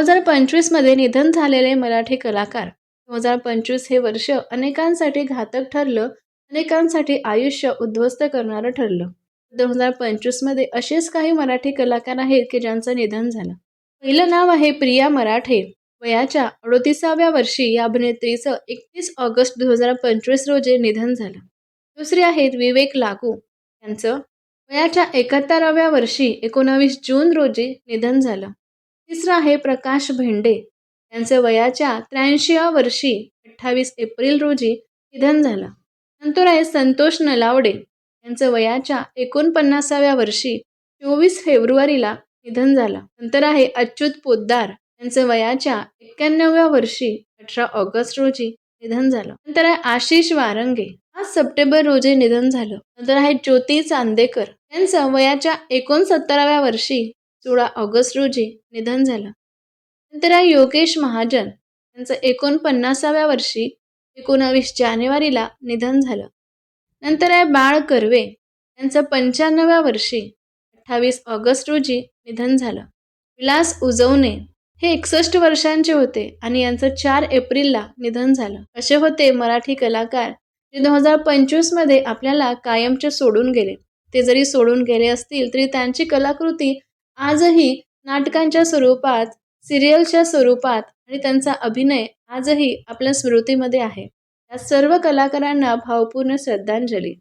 हजार पंचवीसमध्ये निधन झालेले मराठी कलाकार. दोन हजार पंचवीस हे वर्ष अनेकांसाठी घातक ठरलं अनेकांसाठी आयुष्य उद्ध्वस्त करणारं ठरलं. दोन हजार पंचवीसमध्ये असेच काही मराठी कलाकार आहेत की ज्यांचं निधन झालं. पहिलं नाव आहे प्रिया मराठे. वयाच्या अडोतीसाव्या वर्षी या अभिनेत्रीचं एकतीस ऑगस्ट दोन हजार पंचवीस रोजी निधन झालं. दुसरे आहेत विवेक लागू. यांचं वयाच्या एकाहत्तराव्या वर्षी एकोणावीस जून रोजी निधन झालं. तिसरं आहे प्रकाश भेंडे. यांचं वयाच्या त्र्याऐंशीव्या वर्षी अठ्ठावीस एप्रिल रोजी निधन झालं. नंतर आहे संतोष नलावडे. यांचं वयाच्या एकोणपन्नासाव्या वर्षी चोवीस फेब्रुवारीला निधन झालं. नंतर आहे अच्युत पोद्दार. यांचं वयाच्या एक्क्याण्णव्या वर्षी अठरा ऑगस्ट रोजी निधन झालं. नंतर आहे आशिष वारंगे. आज सप्टेंबर रोजी निधन झालं. नंतर आहे ज्योती चांदेकर. यांचं वयाच्या एकोणसत्तराव्या वर्षी सोळा ऑगस्ट रोजी निधन झालं. नंतर योगेश महाजन यांचं एकोणपन्नासाव्या वर्षी एकोणावीस जानेवारीला निधन झालं. नंतर आहे बाळ कर्वे यांचं पंच्याण्णव्या वर्षी अठ्ठावीस ऑगस्ट रोजी निधन झालं. विलास उजवणे हे एकसष्ट वर्षांचे होते आणि यांचं चार एप्रिलला निधन झालं. असे होते मराठी कलाकार जे दोन हजार पंचवीसमध्ये आपल्याला कायमचे सोडून गेले. ते जरी सोडून गेले असतील तरी त्यांची कलाकृती आजही नाटकांच्या स्वरूपात सिरियलच्या स्वरूपात आणि त्यांचा अभिनय आजही आपल्या स्मृतीमध्ये आहे. या सर्व कलाकारांना भावपूर्ण श्रद्धांजली.